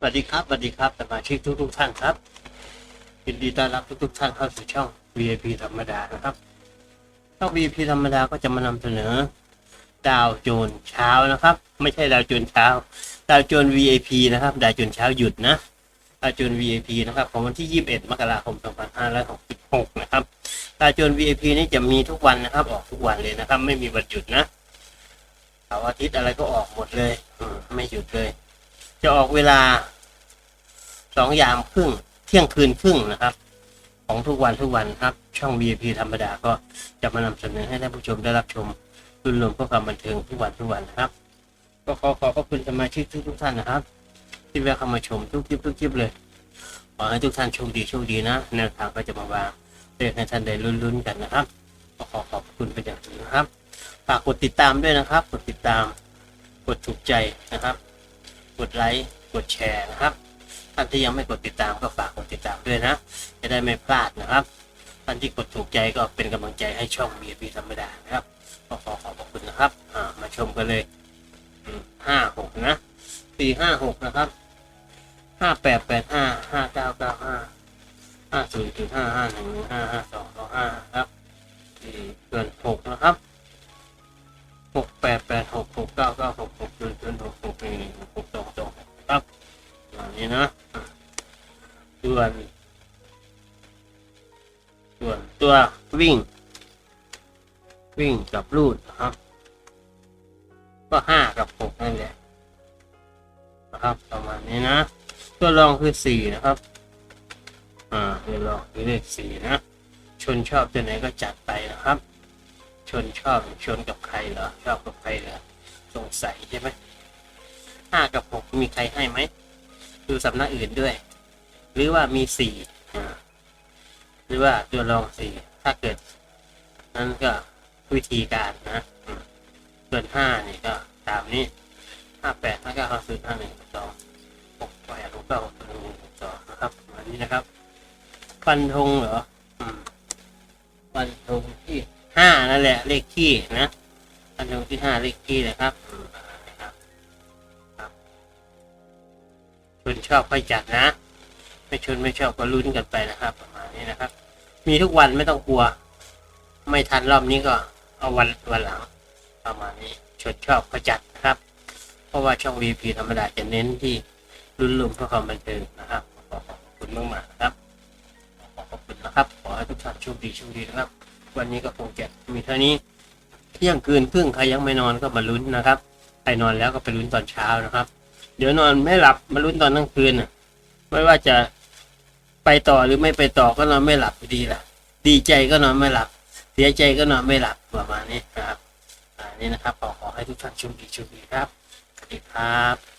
สวัสดีครับสวัสดีครับสมาชิกทุกทุกท่านครับยินดีต้อนรับทุกทุกท่านเข้าสู่ช่อง VIP ธรรมดานะครับช่อง VIP ธรรมดาก็จะมานำเสนอ ดาวโจนเช้านะครับ ไม่ใช่ดาวโจนเช้า ดาวโจน VIP นะครับ ดาวโจนเช้าหยุดนะดาวโจน VIP นะครับของวันที่ 21 มกราคม 2566 นะครับดาวโจน VIP นี่จะมีทุกวันนะครับ ออกทุกวันเลยนะครับ ไม่มีวันหยุดนะเสาร์อาทิตย์อะไรก็ออกหมดเลยไม่หยุดเลย จะออกเวลาสองยามครึ่ง เที่ยงคืนครึ่งนะครับ ของทุกวันทุกวันครับ ช่อง VIP ธรรมดาก็จะมานำเสนอให้ท่านผู้ชมได้รับชมรุ่นรวมเพื่อความบันเทิงทุกวันทุกวันนะครับ ก็ขอขอบพระคุณสมาชิกทุกทุกท่านนะครับ ที่แวะเข้ามาชมทุกคลิปทุกคลิปเลยขอให้ทุกท่านโชคดีโชคดีนะแนวทางก็จะมาวางเรียกให้ท่านได้ลุ้นๆกันนะครับก็ขอขอบคุณเป็นอย่างสูงนะครับฝากกดติดตามด้วยนะครับ กดติดตาม กดถูกใจนะครับ กดไลค์กดแชร์นะครับท่านที่ยังไม่กดติดตามก็ฝากกดติดตามด้วยนะ จะได้ไม่พลาดนะครับท่านที่กดถูกใจก็เป็นกำลังใจให้ช่อง b ียพีธรรมดานะครับก็ขอขอบพระคุณนะครับมาชมกันเลยห้าหกนะสี่ห้าหกนะครับห้าแปดแปดห้าห้าเก้าเก้าห้าห้าศูนย์ศูนย์ห้าห้าหนึ่งห้าห้าสองสองห้าครับสี่เกินหกนะครับ กหกเก้าเก้าหกหกศูนย์ศูนย์หกหกหนึ่งหนึ่งหกสองสองครับอย่างนี้นะส่วนส่วนตัววิ่ง วิ่งกับรูดนะครับ ก็ห้ากับหกนั่นแหละนะครับประมาณนี้นะตัวรองคือสี่นะครับ อ่าตัวรองคือเลขสี่นะชนชอบตัวไหนก็จัดไปนะครับ ชนชอบชนกับใครเหรอชอบกับใครเหรอสงสัยใช่ไหมห้ากับหกมีใครให้ไหมดูสำนักอื่นด้วย หรือว่ามีสี่หรือว่าตัวรองสี่ถ้าเกิด นั้นก็วิธีการนะส่วนห้านี่ก็ตามนี้ห้าแปดห้าเก้าห้าสิบห้าหนึ่งสองหกแปดหกเก้าหกหนึ่งหกสองนะครับอันนี้นะครับ ฟันธงเหรอฟันธงที่ ห้านั่นแหละเลขที่นะฟันธงที่ห้าเลขที่นะครับอืมนะครับครับคุณชอบค่อยจัดนะ ไม่ชนไม่ชอบก็ลุ้นกันไปนะครับ ประมาณนี้นะครับ มีทุกวันไม่ต้องกลัว ไม่ทันรอบนี้ก็เอาวันวันหลังประมาณนี้ชนชอบก็จัดนะครับ เพราะว่าช่อง VP ธรรมดาจะเน้นที่รุ่นลุมเพื่อความบันเทิงนะครับขอบคุณมากๆนะครับขอขอบคุณนะครับ ขอให้ทุกท่านโชคดีโชคดีนะครับ วันนี้ก็คงจะมีเท่านี้ เที่ยงคืนครึ่งใครยังไม่นอนก็มาลุ้นนะครับ ใครนอนแล้วก็ไปลุ้นตอนเช้านะครับ เดี๋ยวนอนไม่หลับมาลุ้นตอนกลางคืนนะไม่ว่าจะไปต่อหรือไม่ไปต่อก็นอนไม่หลับดีแหละดีใจก็นอนไม่หลับ เสียใจก็นอนไม่หลับประมาณนี้นะครับ อันนี้นะครับขอขอให้ทุกท่านโชคดีโชคดีครับสวัสดีครับ